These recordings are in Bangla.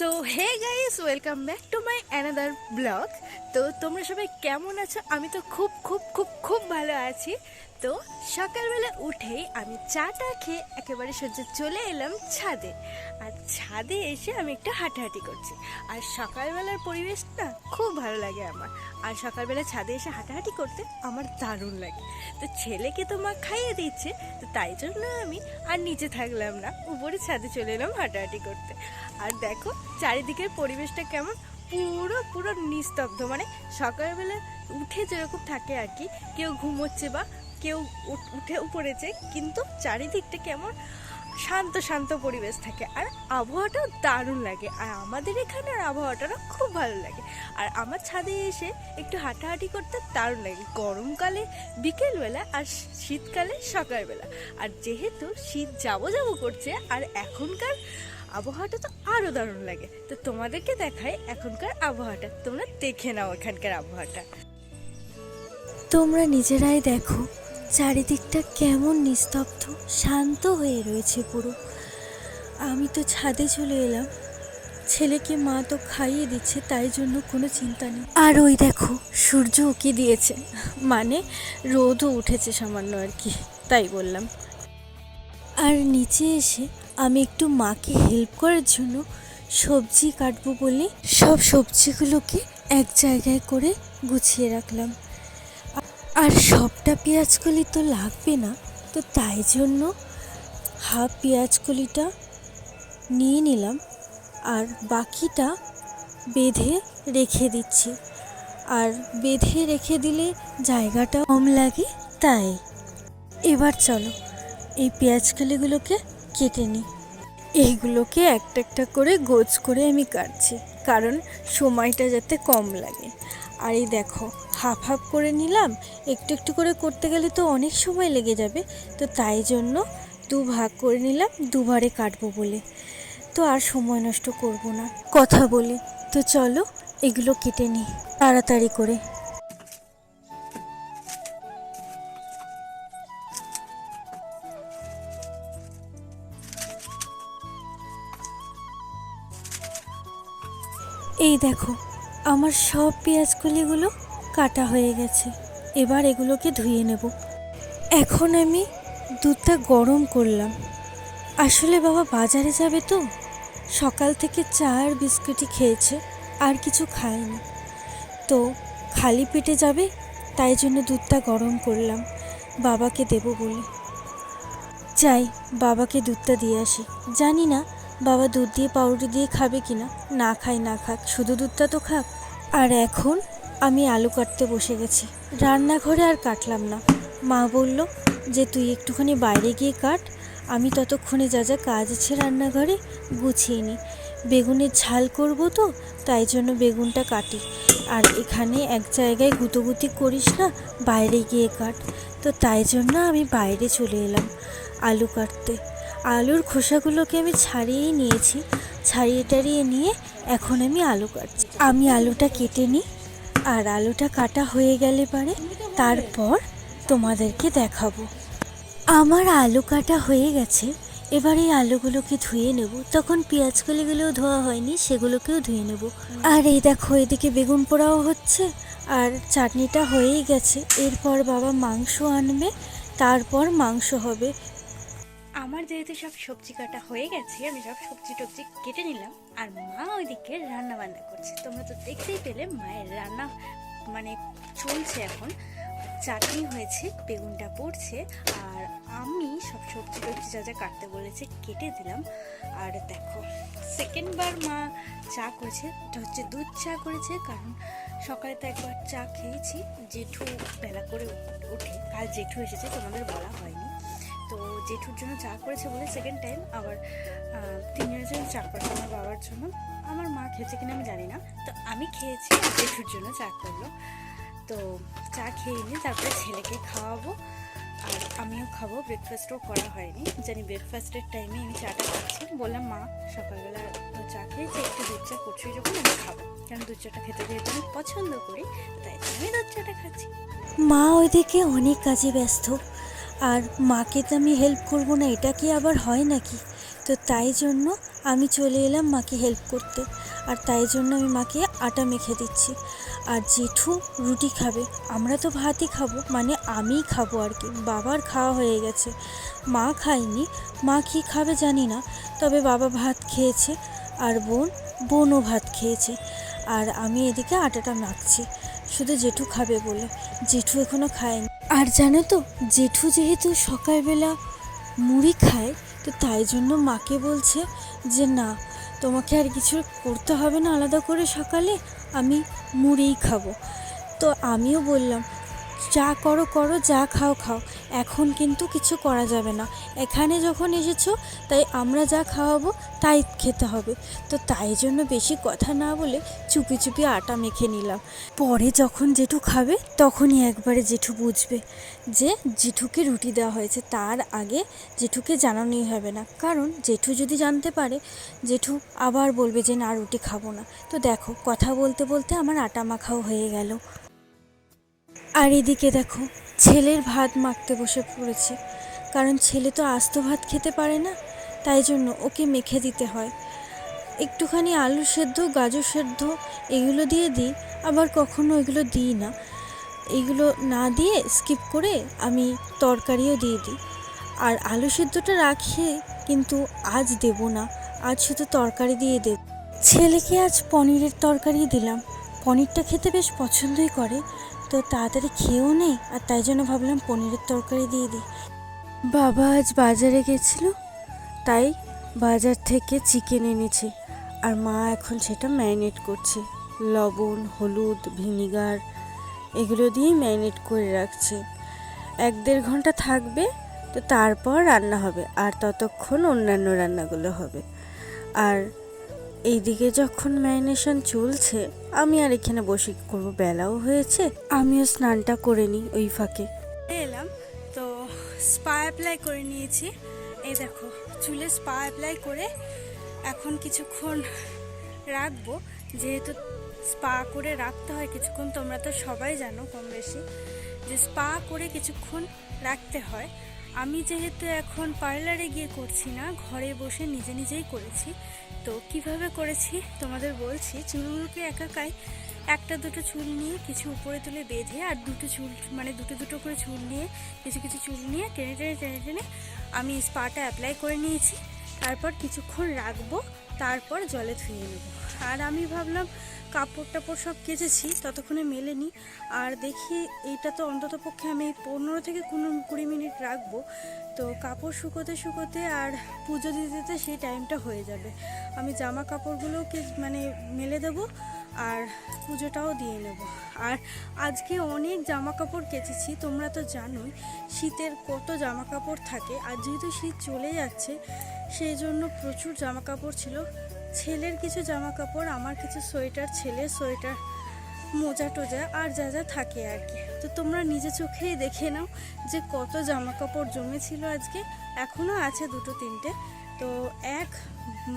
so hey guys welcome back to my another blog তো তোমরা সবাই কেমন আছো? আমি তো খুব খুব খুব খুব ভালো আছি। তো সকালবেলা উঠেই আমি চাটা খেয়ে একেবারে সোজা চলে এলাম ছাদে। আর ছাদে এসে আমি একটু হাঁটাহাঁটি করছি। আর সকালবেলার পরিবেশটা খুব ভালো লাগে আমার। আর সকালবেলা ছাদে এসে হাঁটাহাঁটি করতে আমার দারুণ লাগে। তো ছেলেকে তো মা খাইয়ে দিচ্ছে, তো তাই জন্য আমি আর নিচে থাকলাম না। উপরে ছাদে চলে এলাম হাঁটাহাঁটি করতে। আর দেখো, চারিদিকের পরিবেশটা কেমন পুরো পুরো নিস্তব্ধ। মানে সকালবেলা উঠে যেরকম থাকে আর কি, কেউ ঘুমোচ্ছে বা কেউ উঠ- পড়েছে কিন্তু চারিদিকটা কেমন শান্ত শান্ত পরিবেশ থাকে। আর আবহাওয়াটাও দারুণ লাগে। আর আমাদের এখানের আবহাওয়াটাও খুব ভালো লাগে। আর আমার ছাদে এসে একটু হাঁটাহাঁটি করতে দারুণ লাগে। গরমকালে, বিকেলবেলা আর শীতকালে সকালবেলা। আর যেহেতু শীত যাব যাব করছে, আর এখনকার আবহাওয়াটা তো আরও দারুণ লাগে। তো তোমাদেরকে দেখাই এখনকার আবহাওয়াটা। তোমরা দেখে নাও এখানকার আবহাওয়াটা। তোমরা নিজেরাই দেখো, চারিদিকটা কেমন নিস্তব্ধ, শান্ত হয়ে রয়েছে পুরো। আমি তো ছাদে চলে এলাম। ছেলেকে মা তো খাইয়ে দিচ্ছে, তাই জন্য কোনো চিন্তা নেই। আর ওই দেখো, সূর্য উকি দিয়েছে। মানে রোদও উঠেছে সামান্য আর কি, তাই বললাম। আর নিচে এসে আমি একটু মাকে হেল্প করার জন্য সবজি কাটবো বলে সব সবজিগুলোকে এক জায়গায় করে গুছিয়ে রাখলাম। আর সবটা পেঁয়াজকলি তো লাগবে না, তো তাই জন্য হাফ পেঁয়াজকলিটা নিয়ে নিলাম আর বাকিটা বেঁধে রেখে দিচ্ছি। আর বেঁধে রেখে দিলে জায়গাটা কম লাগে তাই। এবার চলো এই পেঁয়াজকলিগুলোকে কেটে নিই। এইগুলোকে একটা একটা করে গোছ করে আমি কাটছি, কারণ সময়টা যাতে কম লাগে। আর এই দেখো, হাফ হাফ করে নিলাম, একটু একটু করে করতে গেলে তো অনেক সময় লেগে যাবে, তো তাই জন্য দু ভাগ করে নিলাম, দুবারে কাটবো বলে। তো আর সময় নষ্ট করব না। কথা বলি, তো চলো এগুলো কেটে নিই, তাড়াতাড়ি করে। এই দেখো, আমার সব পেঁয়াজকলিগুলো কাটা হয়ে গেছে। এবার এগুলোকে ধুয়ে নেব। এখন আমি দুধটা গরম করলাম। আসলে বাবা বাজারে যাবে তো? সকাল থেকে চা আর বিস্কুটই খেয়েছে, আর কিছু খায়নি। তো খালি পেটে যাবে, তাই জন্য দুধটা গরম করলাম। বাবাকে দেব বলে। যাই, বাবাকে দুধটা দিয়ে আসি। জানি না বাবা দুধ দিয়ে পাউরুটি দিয়ে খাবে কি না না খাই না খাক। শুধু দুধটা তো খাক। আর এখন আমি আলু কাটতে বসে গেছি। রান্নাঘরে আর কাটলাম না। মা বলল যে, তুই একটুখানি বাইরে গিয়ে কাট। আমি ততক্ষণে যা যা কাজ আছে রান্নাঘরে গুছিয়ে নিই বেগুনের ঝাল করব তো, তাই জন্য বেগুনটা কাটি। আর এখানে এক জায়গায় গুতোগুতি করিস না, বাইরে গিয়ে কাট। তো তাই জন্য আমি বাইরে চলে এলাম আলু কাটতে। আলুর খোসাগুলোকে আমি ছাড়িয়েই নিয়েছি। ছাড়িয়ে টাড়িয়ে নিয়ে এখন আমি আলু কাটছি। আমি আলুটা কেটে নিই আর আলুটা কাটা হয়ে গেলে পারে তারপর তোমাদেরকে দেখাবো। আমার আলু কাটা হয়ে গেছে। এবার এই আলুগুলোকে ধুয়ে নেব। তখন পেঁয়াজ কলিগুলোও ধোয়া হয়নি, সেগুলোকেও ধুয়ে নেব। আর এই দেখো, এদিকে বেগুন পোড়াও হচ্ছে আর চাটনিটা হয়েই গেছে। এরপর বাবা মাংস আনবে, তারপর মাংস হবে। আমার যেহেতু সব সবজি কাটা হয়ে গেছে, আমি সব সবজি টবজি কেটে নিলাম, আর মা ওইদিকে রান্না বান্না করছে। তোমরা তো দেখতেই পেলে মায়ের রান্না মানে চলছে এখন। চাটনি হয়েছে, বেগুনটা পড়ছে, আর আমি সব সবজি টবজি যা যা কাটতে বলেছে কেটে দিলাম। আর দেখো সেকেন্ডবার মা চা করেছে, এটা হচ্ছে দুধ চা করেছে, কারণ সকালে তো একবার চা খেয়েছি। জেঠু বেলা করে ওঠে কাল জেঠু এসেছে, তোমাদের বলা হয়নি। জেঠুর জন্য চা করেছে বলে সেকেন্ড টাইম আবার তিনজনের জন্য চা করেছে আমার বাবার জন্য। আমার মা খেয়েছে কিনা আমি জানি না। তো আমি খেয়েছি, জেঠুর জন্য চা করল। তো চা খেয়ে নিয়ে তারপরে ছেলেকে খাওয়াবো। আর আমিও খাব ব্রেকফাস্টও করা হয়নি। জানি ব্রেকফাস্টের টাইমে আমি চাটা খাচ্ছি। বললাম, মা, সকালবেলা চা খেয়েছি, একটু দুধ চা করছি যখন, আমি খাব। কারণ দুধ চাটা খেতে যেহেতু আমি পছন্দ করি, তাই আমি দুধ চাটা খাচ্ছি। মা ওইদিকে অনেক কাজে ব্যস্ত। আর মাকে তো আমি হেল্প করব না, এটা কি আবার হয় নাকি? তো তাই জন্য আমি চলে এলাম মাকে হেল্প করতে, আর তাই জন্য আমি মাকে আটা মেখে দিচ্ছি। আর জেঠু রুটি খাবে, আমরা তো ভাতই খাব মানে আমিই খাব আর কি, বাবার খাওয়া হয়ে গেছে। মা খায়নি, মা কি খাবে জানি না, তবে বাবা ভাত খেয়েছে, আর বোন, বোনও ভাত খেয়েছে। আর আমি এদিকে আটাটা মাখছি, শুধু জেঠু খাবে বলে, জেঠু এখনও খায়নি। আর জানো তো, জেঠু যেহেতু সকালবেলা মুড়ি খায়, তো তাই জন্য মাকে বলছে যে না, তোমাকে আর কিছু করতে হবে না, আলাদা করে সকালে আমি মুড়িই খাব। তো আমিও বললাম যা করো করো, যা খাও খাও। এখন কিন্তু কিছু করা যাবে না। এখানে যখন এসেছ, তাই আমরা যা খাওয়াবো, তাই খেতে হবে। তো তাই জন্য বেশি কথা না বলে চুপি চুপি আটা মেখে নিলাম। পরে যখন জেঠু খাবে, তখনই একবারে জেঠু বুঝবে যে জেঠুকে রুটি দেওয়া হয়েছে। তার আগে জেঠুকে জানানোই হবে না। কারণ জেঠু যদি জানতে পারে, জেঠু আবার বলবে যে, না, রুটি খাব না। তো দেখো, কথা বলতে বলতে আমার আটা মাখাও হয়ে গেল। আর এদিকে দেখো, ছেলের ভাত মাখতে বসে পড়েছে। কারণ ছেলে তো আস্ত ভাত খেতে পারে না, তাই জন্য ওকে মেখে দিতে হয়। একটুখানি আলু সেদ্ধ, গাজর সেদ্ধ এগুলো দিয়ে দিই, আবার কখনো এগুলো দিই না। এগুলো না দিয়ে স্কিপ করে আমি তরকারিও দিয়ে দিই। আর আলু সেদ্ধটা রাখি, কিন্তু আজ দেব না, আজ শুধু তরকারি দিয়ে দেব। ছেলেকে আজ পনিরের তরকারি দিলাম। পনিরটা খেতে বেশ পছন্দই করে তো তাড়াতাড়ি খেয়েও নেই আর তাই জন্য ভাবলাম পনিরের তরকারি দিয়ে দিই। বাবা আজ বাজারে গেছিল, তাই বাজার থেকে চিকেন এনেছে, আর মা এখন সেটা ম্যারিনেট করছে। লবণ, হলুদ, ভিনিগার, এগুলো দিয়েই ম্যারিনেট করে রাখছে। এক দেড় ঘণ্টা থাকবে, তো তারপর রান্না হবে, আর ততক্ষণ অন্যান্য রান্নাগুলো হবে। আর এইদিকে যখন ম্যারিনেশন চলছে, আমি আর এখানে বসে করব? বেলাও হয়েছে, আমিও স্নানটা করে নিই ওই ফাঁকে। এলাম, তো স্পা অ্যাপ্লাই করে নিয়েছি। এই দেখো, চুলে স্পা অ্যাপ্লাই করে এখন কিছুক্ষণ রাখব। যেহেতু স্পা করে রাখতে হয় কিছুক্ষণ, তোমরা তো সবাই জানো কম বেশি, যে স্পা করে কিছুক্ষণ রাখতে হয়। আমি যেহেতু এখন পার্লারে গিয়ে করছি না, ঘরে বসে নিজে নিজেই করেছি। তো কীভাবে করেছি? তোমাদের বলছি, চুলগুলোকে একাকাই একটা দুটো চুল নিয়ে কিছু উপরে তুলে বেঁধে আর দুটো চুল মানে দুটো দুটো করে চুল নিয়ে, কিছু কিছু চুল নিয়ে টেনে টেনে টেনে টেনে আমি স্পাটা অ্যাপ্লাই করে নিয়েছি। তারপর কিছুক্ষণ রাখব। তারপর জলে ধুয়ে নেব। আর আমি ভাবলাম কাপড় টাপড় সব কেচেছি, ততক্ষণে মেলেনি। আর দেখি এইটা তো অন্তত পক্ষে আমি পনেরো থেকে কোনো কুড়ি মিনিট রাখব। তো কাপড় শুকোতে শুকোতে আর পুজো দিতে দিতে সেই টাইমটা হয়ে যাবে। আমি জামা কাপড়গুলোকে মানে মেলে দেবো। আর পুজোটাও দিয়ে নেব। আর আজকে অনেক জামা কাপড় কেচেছি, তোমরা তো জানোই, শীতের কত জামা কাপড় থাকে। আর যেহেতু শীত চলে যাচ্ছে, সেই জন্য প্রচুর জামা কাপড় ছিল। ছেলের কিছু জামা কাপড় আমার কিছু সোয়েটার, ছেলের সোয়েটার, মোজা টোজা আর যা যা থাকে আর কি। তো তোমরা নিজে চোখেই দেখে নাও যে কত জামা কাপড় জমেছিল আজকে। এখনও আছে দুটো, তিনটে। তো এক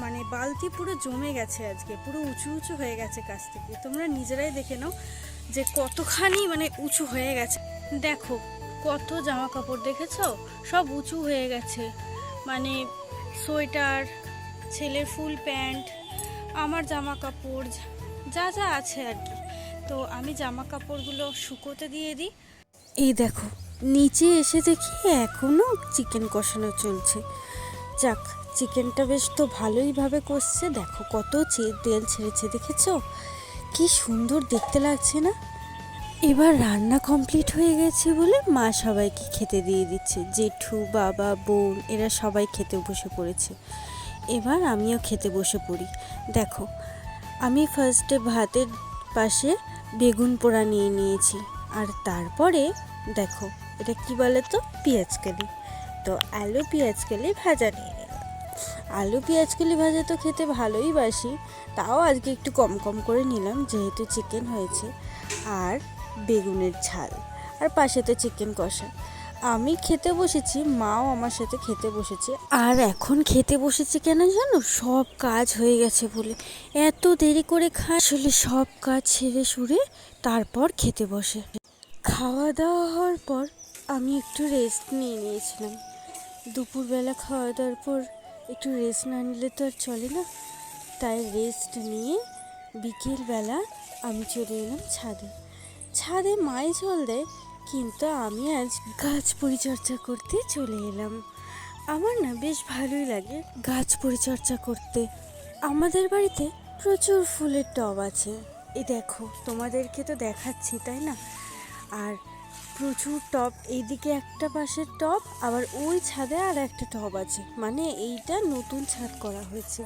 মানে বালতি পুরো জমে গেছে আজকে, পুরো উঁচু উঁচু হয়ে গেছে কাছ থেকে তোমরা নিজেরাই দেখে নাও যে কতখানি মানে উঁচু হয়ে গেছে। দেখো, কত জামা কাপড় দেখেছ? সব উঁচু হয়ে গেছে। মানে সোয়েটার, ছেলের ফুল প্যান্ট, আমার জামা কাপড়, যা যা আছে আর কি। তো আমি জামা কাপড়গুলো শুকোতে দিয়ে দিই। এই দেখো, নিচে এসে দেখি এখনও চিকেন কষানো চলছে। যাক চিকেনটা বেশ তো ভালোইভাবে কষছে। দেখো কত তেল ছেড়েছে, দেখেছ? কি সুন্দর দেখতে লাগছে না? এবার রান্না কমপ্লিট হয়ে গেছে বলে মা সবাইকে খেতে দিয়ে দিচ্ছে। জেঠু, বাবা, বোন, এরা সবাই খেতে বসে পড়েছে। এবার আমিও খেতে বসে পড়ি। দেখো, আমি ফার্স্টে ভাতের পাশে বেগুন পোড়া নিয়ে নিয়েছি। আর তারপরে দেখো, এটা কি বলে তো পেঁয়াজকালি তো আলু পেঁয়াজকালি ভাজা নিয়ে আলু পেঁয়াজকালি ভাজা তো খেতে ভালোই বাসি, তাও আজকে একটু কম কম করে নিলাম, যেহেতু চিকেন হয়েছে। আর বেগুনের ঝাল, আর পাশে তো চিকেন কষা। আমি খেতে বসেছি, মাও আমার সাথে খেতে বসেছে। আর এখন খেতে বসেছে কেন জানো? সব কাজ হয়ে গেছে বলে। এত দেরি করে খায়, আসলে সব কাজ ছেড়ে সুরে তারপর খেতে বসে। খাওয়া দাওয়া হওয়ার পর আমি একটু রেস্ট নিয়ে নিয়েছিলাম। দুপুরবেলা খাওয়া দাওয়ার পর একটু রেস্ট না নিলে তো আর চলে না। তাই রেস্ট নিয়ে বিকেলবেলা আমি চলে এলাম ছাদে। ছাদে মায়ে জল দেয়, কিন্তু আমি আজ গাছ পরিচর্যা করতে চলে এলাম। আমার না বেশ ভালোই লাগে গাছ পরিচর্যা করতে। আমাদের বাড়িতে প্রচুর ফুলের টব আছে। এ দেখো, তোমাদেরকে তো দেখাচ্ছি, তাই না? আর প্রচুর টব এইদিকে একটা পাশের টব আবার ওই ছাদে আর একটা টব আছে। মানে এইটা নতুন ছাদ করা হয়েছে।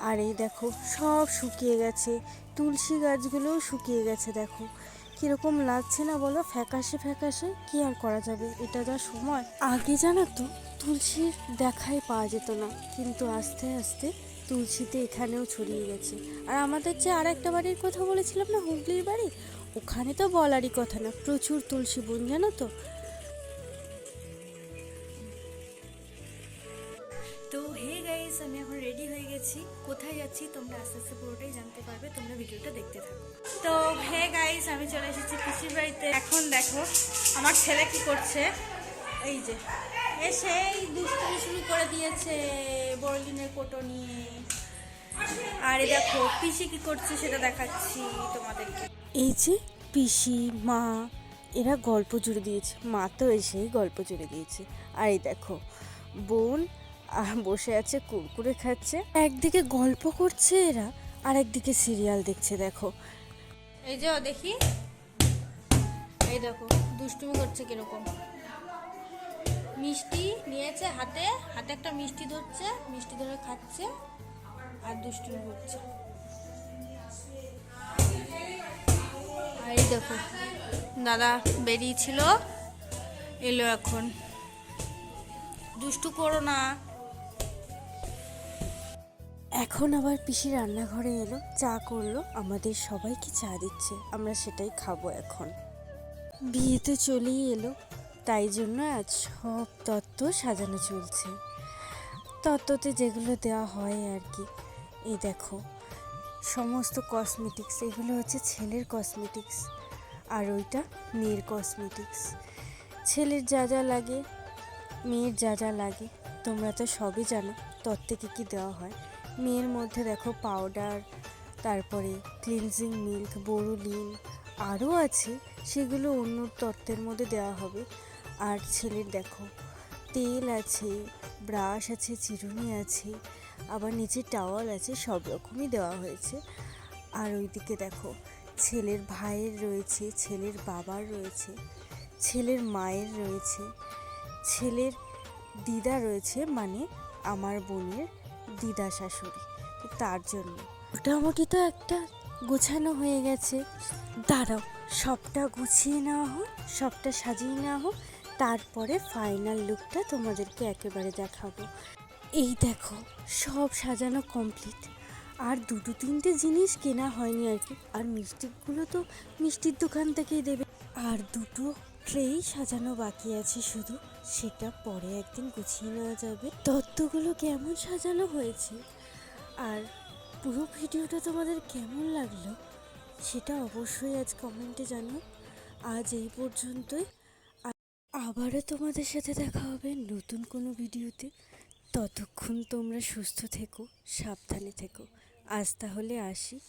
আর এই দেখো, সব শুকিয়ে গেছে। তুলসী গাছগুলোও শুকিয়ে গেছে, দেখো। কীরকম লাগছে না বলো? ফ্যাকাশে ফ্যাকাশে। কি আর করা যাবে? এটা যা সময়। আগে জানো তো তুলসীর দেখাই পাওয়া যেত না। কিন্তু আস্তে আস্তে তুলসীতে এখানেও ছড়িয়ে গেছে। আর আমাদের যে আর একটা বাড়ির কথা বলেছিলাম না, হুগলির বাড়ি? ওখানে তো বলারই কথা না, প্রচুর তুলসী বন, জানো তো। তো হে গাইস, আমি এখন রেডি হয়ে গেছি। কোথায় যাচ্ছি তোমরা আস্তে আস্তে পুরোটাই জানতে পারবে, তোমরা ভিডিওটা দেখতে থাকো। তো হে গাইস, আমি চলে এসেছি পিসির বাড়িতে। এখন দেখো, আমার ছেলে কি করছে? এই যে এসেই দুষ্টুমি শুরু করে দিয়েছে বড়দিনের কোটো নিয়ে। আর দেখো, পিসি কি করছে সেটা দেখাচ্ছি তোমাদেরকে। এই যে পিসি, মা, এরা গল্প জুড়ে দিয়েছে। মা তো এসেই গল্প জুড়ে দিয়েছে। আর এই দেখো, বোন বসে আছে, কুরকুরে খাচ্ছে। একদিকে গল্প করছে এরা, আর একদিকে সিরিয়াল দেখছে, দেখো। এই যে দেখি। এই দেখো, দুষ্টুমি করছে কীরকম। মিষ্টি নিয়েছে হাতে হাতে একটা মিষ্টি ধরছে, মিষ্টি ধরে খাচ্ছে, আর দুষ্টুমি করছে। এই দেখো, দাদা বেরিয়েছিল, এলো এখন। দুষ্টু করো না। এখন আবার পিসি রান্নাঘরে এলো, চা করল, আমাদের সবাইকে চা দিচ্ছে, আমরা সেটাই খাব এখন। বিয়েতে চলেই এলো, তাই জন্য আজ সব তত্ত্ব সাজানো চলছে। তত্ত্বতে যেগুলো দেওয়া হয় আর কি, এই দেখো। সমস্ত কসমেটিক্স এগুলো হচ্ছে ছেলের কসমেটিক্স আর ওইটা মেয়ের কসমেটিক্স ছেলের যা যা লাগে, মেয়ের যা যা লাগে, তোমরা তো সবই জানো তত্ত্বে কী কী দেওয়া হয়? মেয়ের মধ্যে দেখো পাউডার তারপরে ক্লিনজিং মিল্ক বোরোলিন আরও আছে, সেগুলো অন্য তত্ত্বের মধ্যে দেওয়া হবে। আর ছেলের দেখো, তেল আছে, ব্রাশ আছে, চিরুনি আছে আবার নিচে টাওয়াল আছে, সব রকমই দেওয়া হয়েছে। আর ওইদিকে দেখো, ছেলের ভাইয়ের রয়েছে, ছেলের বাবার রয়েছে, ছেলের মায়ের রয়েছে, ছেলের দিদা রয়েছে মানে আমার বোনের দিদা শাশুড়ি। তার জন্য। মোটামুটি তো একটা গোছানো হয়ে গেছে। দাঁড়াও, সবটা গুছিয়ে নেওয়া হোক, সবটা সাজিয়ে নেওয়া হোক, তারপরে ফাইনাল লুকটা তোমাদেরকে একেবারে দেখাবো। এই দেখো, সব সাজানো কমপ্লিট আর দুটো তিনটে জিনিস কেনা হয়নি আর কি। আর মিষ্টিগুলো তো মিষ্টির দোকান থেকেই দেবে। আর দুটো ট্রেই সাজানো বাকি আছে শুধু। সেটা পরে একদিন গুছিয়ে নেওয়া যাবে। তত্ত্বগুলো কেমন সাজানো হয়েছে? আর পুরো ভিডিওটা তোমাদের কেমন লাগল? সেটা অবশ্যই আজ কমেন্টে জানিও। আজ এই পর্যন্তই। আবারও তোমাদের সাথে দেখা হবে নতুন কোনো ভিডিওতে। ততক্ষণ তোমরা সুস্থ থেকো সাবধানে থেকো। আজ তাহলে আসি।